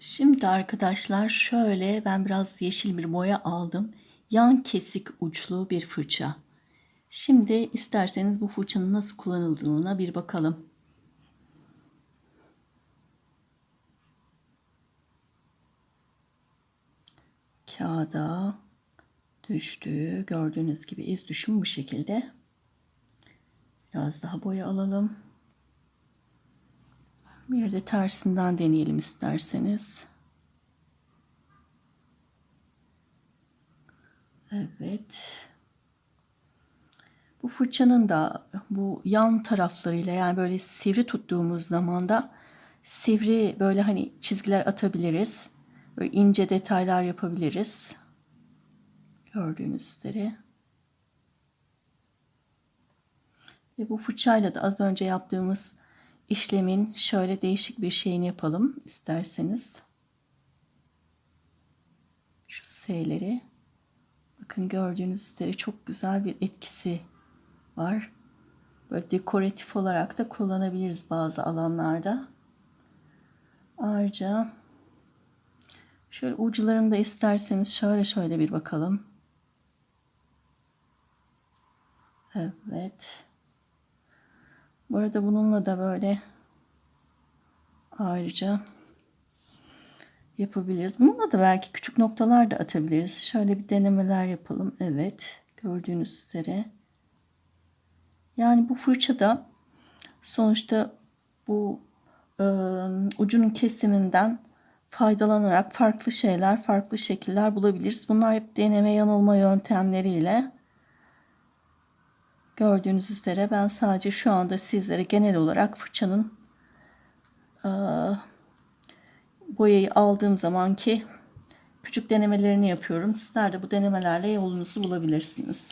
Şimdi arkadaşlar şöyle ben biraz yeşil bir boya aldım. Yan kesik uçlu bir fırça. Şimdi isterseniz bu fırçanın nasıl kullanıldığına bir bakalım. Kağıda düştü. Gördüğünüz gibi iz düşüm bu şekilde. Biraz daha boya alalım. Bir de tersinden deneyelim isterseniz. Evet. Bu fırçanın da bu yan taraflarıyla yani böyle sivri tuttuğumuz zaman da sivri böyle hani çizgiler atabiliriz. Böyle ince detaylar yapabiliriz. Gördüğünüz üzere. Ve bu fırçayla da az önce yaptığımız işlemin şöyle değişik bir şeyini yapalım isterseniz. Şu S'leri bakın gördüğünüz üzere çok güzel bir etkisi var. Böyle dekoratif olarak da kullanabiliriz bazı alanlarda. Ayrıca şöyle uçlarını da isterseniz şöyle şöyle bir bakalım. Evet. Bu arada bununla da böyle ayrıca yapabiliriz. Bununla da belki küçük noktalar da atabiliriz. Şöyle bir denemeler yapalım. Evet. Gördüğünüz üzere. Yani bu fırçada sonuçta bu e, ucunun kesiminden faydalanarak farklı şeyler, farklı şekiller bulabiliriz. Bunlar hep deneme yanılma yöntemleriyle Gördüğünüz üzere ben sadece şu anda sizlere genel olarak fırçanın e, boyayı aldığım zamanki küçük denemelerini yapıyorum. Sizler de bu denemelerle yolunuzu bulabilirsiniz.